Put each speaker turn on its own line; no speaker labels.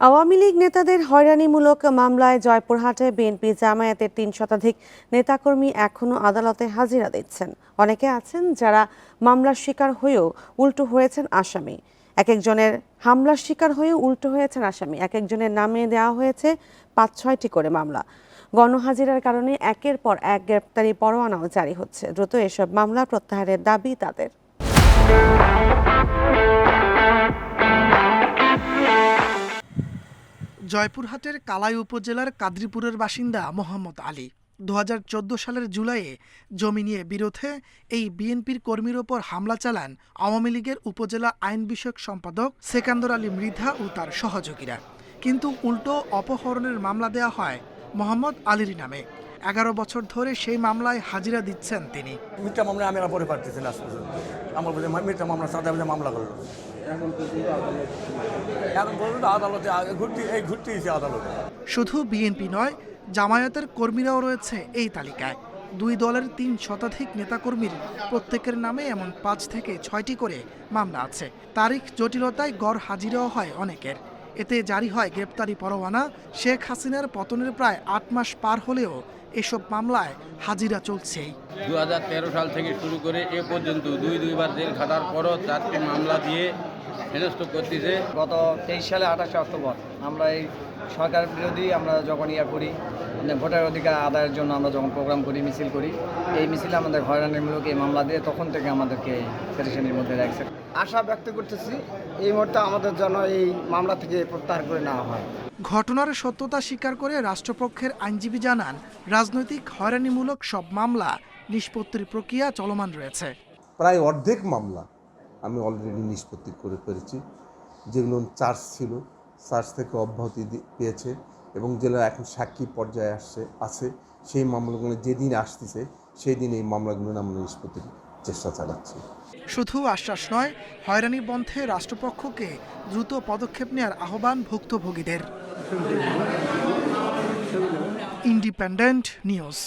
আওয়ামী লীগ নেতাদের হয়রানিমূলক মামলায় জয়পুরহাটে বিএনপি জামায়াতের তিন শতাধিক নেতাকর্মী এখনও আদালতে হাজিরা দিচ্ছেন। অনেকে আছেন যারা মামলার শিকার হয়েও উল্টো হয়েছেন আসামি। এক একজনের হামলার শিকার হয়েও উল্টো হয়েছেন আসামি। এক একজনের নামে দেওয়া হয়েছে পাঁচ ছয়টি করে মামলা। গণহাজিরার কারণে একের পর এক গ্রেপ্তারি পরোয়ানাও জারি হচ্ছে। দ্রুত এসব মামলা প্রত্যাহারের দাবি তাদের।
জয়পুরহাটের কালাই উপজেলার কাদ্রিপুরের বাসিন্দা মোহাম্মদ আলী। দু হাজার চোদ্দ সালের জুলাইয়ে জমি নিয়ে বিরোধে এই বিএনপির কর্মীর ওপর হামলা চালান আওয়ামী লীগের উপজেলা আইন বিষয়ক সম্পাদক সেকান্দর আলী মৃধা ও তার সহযোগীরা। কিন্তু উল্টো অপহরণের মামলা দেয়া হয় মোহাম্মদ আলীর নামে। এগারো বছর ধরে সেই মামলায় হাজিরা দিচ্ছেন তিনি।
মিথ্যা মামলা আমি পরে পারতেছি পর্যন্ত। আমার বলে মিথ্যা মামলা সাদা বলে মামলা করল। এখন বলুন আদালতে ঘুরতে এই ঘুরতে এসে আদালতে।
শুধু বিএনপি নয় জামায়াতের কর্মীরাও রয়েছে এই তালিকায়। দুই দলের তিন শতাধিক নেতাকর্মীর প্রত্যেকের নামে এমন পাঁচ থেকে ছয়টি করে মামলা আছে। তারিখ জটিলতায় গড় হাজিরাও হয় অনেকের। এতে জারি হয় গ্রেপ্তারি পরোয়ানা। শেখ হাসিনার পতনের প্রায় আট মাস পার হলেও এসব মামলায় হাজিরা চলছে
দু হাজার তেরো সাল থেকে শুরু করে এ পর্যন্ত দুই দুইবার জেল খাটার পরও চারটি মামলা দিয়ে হেনস্থ করতেছে
গত তেইশ সালে আঠাশে অক্টোবর আমরা এই সরকার বিরোধী আমরা যখন ইয়া করি মানে ভোটার অধিকার আদায়ের জন্য আমরা যখন প্রোগ্রাম করি মিছিল করি এই মিছিলে আমাদের হয়রানিমূলক এই মামলা দিয়ে তখন থেকে আমাদেরকে পেরেশানির মধ্যে রাখছে।
আশা ব্যক্ত করতেছি এই মুহূর্তে আমাদের জন্য এই মামলা থেকে প্রত্যাহার করে নেওয়া হয়।
ঘটনার সত্যতা স্বীকার করে রাষ্ট্রপক্ষের আইনজীবী জানান রাজনৈতিক হয়রানিমূলক সব মামলা নিষ্পত্তির প্রক্রিয়া চলমান রয়েছে।
প্রায় অর্ধেক মামলা আমি অলরেডি নিষ্পত্তি করে ফেলেছি। যেগুলো চার্জ ছিল চার্জ থেকে অব্যাহতি পেয়েছে এবং যেগুলো এখন সাক্ষী পর্যায়ে আসছে, আছে, সেই মামলাগুলো যেদিন আসতেছে সেই দিন এই মামলাগুলো আমরা নিষ্পত্তির চেষ্টা চালাচ্ছি।
শুধু আশ্বাস নয়, হয়রানি বন্ধে রাষ্ট্রপক্ষকে দ্রুত পদক্ষেপ নেওয়ার আহ্বান ভুক্তভোগীদের। Independent news